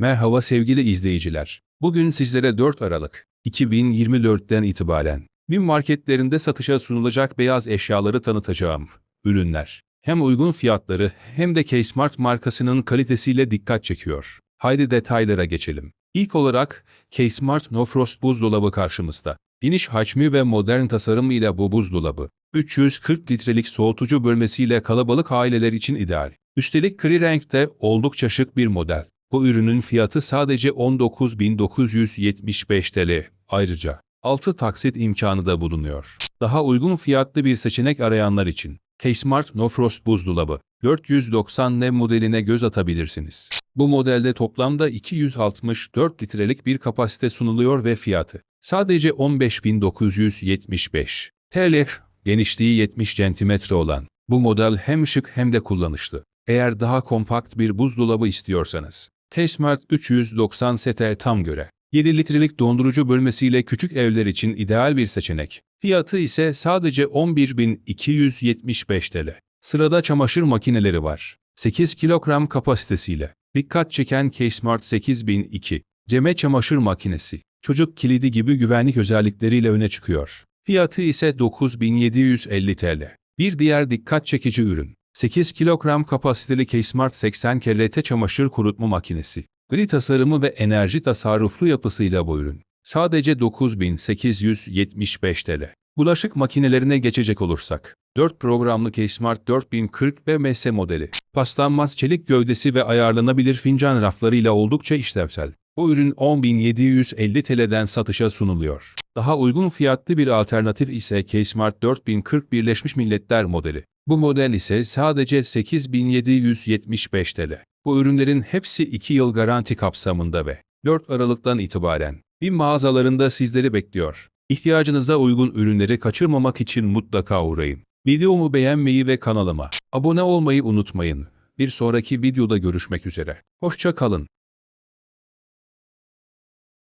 Merhaba sevgili izleyiciler. Bugün sizlere 4 Aralık 2024'ten itibaren BİM marketlerinde satışa sunulacak beyaz eşyaları tanıtacağım. Ürünler hem uygun fiyatları hem de K-Smart markasının kalitesiyle dikkat çekiyor. Haydi detaylara geçelim. İlk olarak K-Smart No Frost buzdolabı karşımızda. Geniş hacmi ve modern tasarımıyla bu buzdolabı, 340 litrelik soğutucu bölmesiyle kalabalık aileler için ideal. Üstelik gri renkte oldukça şık bir model. Bu ürünün fiyatı sadece 19.975 TL. Ayrıca 6 taksit imkanı da bulunuyor. Daha uygun fiyatlı bir seçenek arayanlar için K-Smart No Frost buzdolabı 490 nem modeline göz atabilirsiniz. Bu modelde toplamda 264 litrelik bir kapasite sunuluyor ve fiyatı sadece 15.975 TL. Genişliği 70 cm olan bu model hem şık hem de kullanışlı. Eğer daha kompakt bir buzdolabı istiyorsanız, K-Smart 390 ST tam göre. 7 litrelik dondurucu bölmesiyle küçük evler için ideal bir seçenek. Fiyatı ise sadece 11.275 TL. Sırada çamaşır makineleri var. 8 kilogram kapasitesiyle. Dikkat çeken K-Smart 8002. Ceme çamaşır makinesi. Çocuk kilidi gibi güvenlik özellikleriyle öne çıkıyor. Fiyatı ise 9750 TL. Bir diğer dikkat çekici ürün. 8 kilogram kapasiteli K-Smart 80 KRT çamaşır kurutma makinesi. Gri tasarımı ve enerji tasarruflu yapısıyla bu ürün. Sadece 9875 TL. Bulaşık makinelerine geçecek olursak, 4 programlı K-Smart 4040 BMS modeli, paslanmaz çelik gövdesi ve ayarlanabilir fincan raflarıyla oldukça işlevsel. Bu ürün 10.750 TL'den satışa sunuluyor. Daha uygun fiyatlı bir alternatif ise K-Smart 4040 Birleşmiş Milletler modeli. Bu model ise sadece 8775 TL. Bu ürünlerin hepsi 2 yıl garanti kapsamında ve 4 Aralık'tan itibaren BİM mağazalarında sizleri bekliyor. İhtiyacınıza uygun ürünleri kaçırmamak için mutlaka uğrayın. Videomu beğenmeyi ve kanalıma abone olmayı unutmayın. Bir sonraki videoda görüşmek üzere. Hoşça kalın.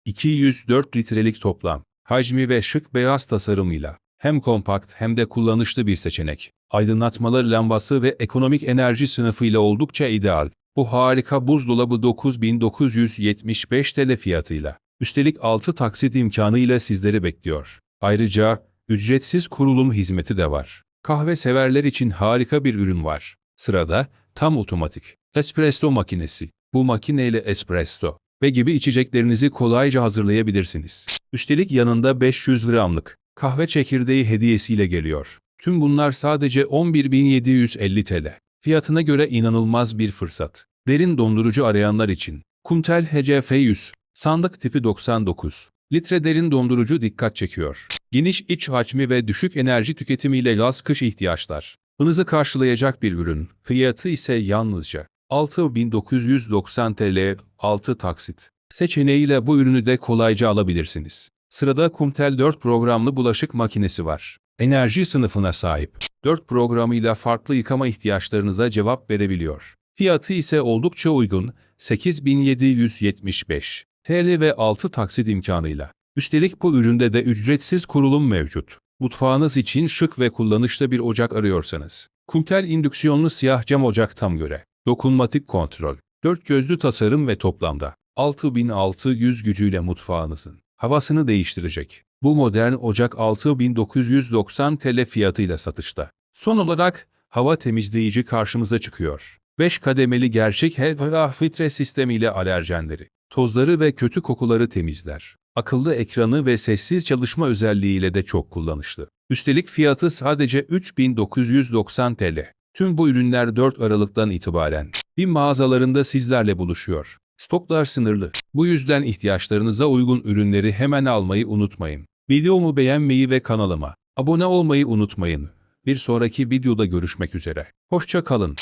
204 litrelik toplam, hacmi ve şık beyaz tasarımıyla hem kompakt hem de kullanışlı bir seçenek. Aydınlatmaları lambası ve ekonomik enerji sınıfıyla oldukça ideal. Bu harika buzdolabı 9975 TL fiyatıyla. Üstelik 6 taksit imkanıyla sizleri bekliyor. Ayrıca ücretsiz kurulum hizmeti de var. Kahve severler için harika bir ürün var. Sırada tam otomatik espresso makinesi. Bu makineyle espresso ve gibi içeceklerinizi kolayca hazırlayabilirsiniz. Üstelik yanında 500 gramlık kahve çekirdeği hediyesiyle geliyor. Tüm bunlar sadece 11.750 TL. Fiyatına göre inanılmaz bir fırsat. Derin dondurucu arayanlar için. Kumtel HCF100, sandık tipi 99. Litre derin dondurucu dikkat çekiyor. Geniş iç hacmi ve düşük enerji tüketimiyle yaz-kış ihtiyaçlar. Hınızı karşılayacak bir ürün. Fiyatı ise yalnızca 6.990 TL 6 taksit. Seçeneğiyle bu ürünü de kolayca alabilirsiniz. Sırada Kumtel 4 programlı bulaşık makinesi var. Enerji sınıfına sahip. 4 programıyla farklı yıkama ihtiyaçlarınıza cevap verebiliyor. Fiyatı ise oldukça uygun, 8775 TL ve 6 taksit imkanıyla. Üstelik bu üründe de ücretsiz kurulum mevcut. Mutfağınız için şık ve kullanışlı bir ocak arıyorsanız. Kumtel indüksiyonlu siyah cam ocak tam göre. Dokunmatik kontrol. 4 gözlü tasarım ve toplamda 6600 gücüyle mutfağınızın havasını değiştirecek. Bu modern ocak 6990 TL fiyatıyla satışta. Son olarak hava temizleyici karşımıza çıkıyor. 5 kademeli gerçek HEPA filtre sistemiyle alerjenleri, tozları ve kötü kokuları temizler. Akıllı ekranı ve sessiz çalışma özelliğiyle de çok kullanışlı. Üstelik fiyatı sadece 3990 TL. Tüm bu ürünler 4 Aralık'tan itibaren BİM mağazalarında sizlerle buluşuyor. Stoklar sınırlı. Bu yüzden ihtiyaçlarınıza uygun ürünleri hemen almayı unutmayın. Videomu beğenmeyi ve kanalıma abone olmayı unutmayın. Bir sonraki videoda görüşmek üzere. Hoşça kalın.